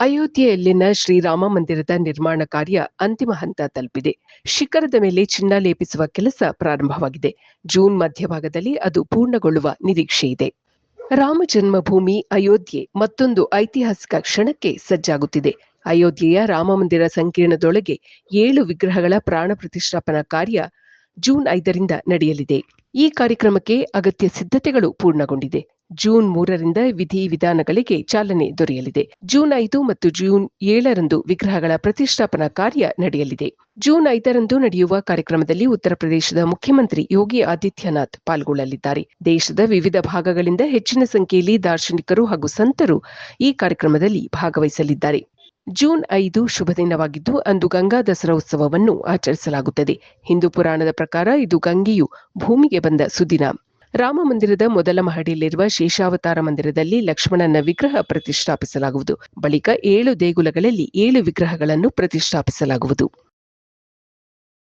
ಅಯೋಧ್ಯೆಯಲ್ಲಿನ ಶ್ರೀರಾಮ ಮಂದಿರದ ನಿರ್ಮಾಣ ಕಾರ್ಯ ಅಂತಿಮ ಹಂತ ತಲುಪಿದೆ. ಶಿಖರದ ಮೇಲೆ ಚಿನ್ನ ಲೇಪಿಸುವ ಕೆಲಸ ಪ್ರಾರಂಭವಾಗಿದೆ. ಜೂನ್ ಮಧ್ಯಭಾಗದಲ್ಲಿ ಅದು ಪೂರ್ಣಗೊಳ್ಳುವ ನಿರೀಕ್ಷೆ ಇದೆ. ರಾಮ ಜನ್ಮಭೂಮಿ ಅಯೋಧ್ಯೆ ಮತ್ತೊಂದು ಐತಿಹಾಸಿಕ ಕ್ಷಣಕ್ಕೆ ಸಜ್ಜಾಗುತ್ತಿದೆ. ಅಯೋಧ್ಯೆಯ ರಾಮ ಮಂದಿರ ಸಂಕೀರ್ಣದೊಳಗೆ ಏಳು ವಿಗ್ರಹಗಳ ಪ್ರಾಣ ಪ್ರತಿಷ್ಠಾಪನಾ ಕಾರ್ಯ ಜೂನ್ ಐದರಿಂದ ನಡೆಯಲಿದೆ. ಈ ಕಾರ್ಯಕ್ರಮಕ್ಕೆ ಅಗತ್ಯ ಸಿದ್ಧತೆಗಳು ಪೂರ್ಣಗೊಂಡಿದೆ. ಜೂನ್ ಮೂರರಿಂದ ವಿಧಿ ವಿಧಾನಗಳಿಗೆ ಚಾಲನೆ ದೊರೆಯಲಿದೆ. ಜೂನ್ ಐದು ಮತ್ತು ಜೂನ್ ಏಳರಂದು ವಿಗ್ರಹಗಳ ಪ್ರತಿಷ್ಠಾಪನಾ ಕಾರ್ಯ ನಡೆಯಲಿದೆ. ಜೂನ್ ಐದರಂದು ನಡೆಯುವ ಕಾರ್ಯಕ್ರಮದಲ್ಲಿ ಉತ್ತರ ಪ್ರದೇಶದ ಮುಖ್ಯಮಂತ್ರಿ ಯೋಗಿ ಆದಿತ್ಯನಾಥ್ ಪಾಲ್ಗೊಳ್ಳಲಿದ್ದಾರೆ. ದೇಶದ ವಿವಿಧ ಭಾಗಗಳಿಂದ ಹೆಚ್ಚಿನ ಸಂಖ್ಯೆಯಲ್ಲಿ ದಾರ್ಶನಿಕರು ಹಾಗೂ ಸಂತರು ಈ ಕಾರ್ಯಕ್ರಮದಲ್ಲಿ ಭಾಗವಹಿಸಲಿದ್ದಾರೆ. ಜೂನ್ ಐದು ಶುಭ ದಿನವಾಗಿದ್ದು, ಅಂದು ಗಂಗಾ ದಸರಾ ಉತ್ಸವವನ್ನು ಆಚರಿಸಲಾಗುತ್ತದೆ. ಹಿಂದೂ ಪುರಾಣದ ಪ್ರಕಾರ ಇದು ಗಂಗೆಯು ಭೂಮಿಗೆ ಬಂದ ಸುದಿನ. ರಾಮ ಮಂದಿರದ ಮೊದಲ ಮಹಡಿಯಲ್ಲಿರುವ ಶೇಷಾವತಾರ ಮಂದಿರದಲ್ಲಿ ಲಕ್ಷ್ಮಣನ ವಿಗ್ರಹ ಪ್ರತಿಷ್ಠಾಪಿಸಲಾಗುವುದು. ಬಳಿಕ ಏಳು ದೇಗುಲಗಳಲ್ಲಿ ಏಳು ವಿಗ್ರಹಗಳನ್ನು ಪ್ರತಿಷ್ಠಾಪಿಸಲಾಗುವುದು.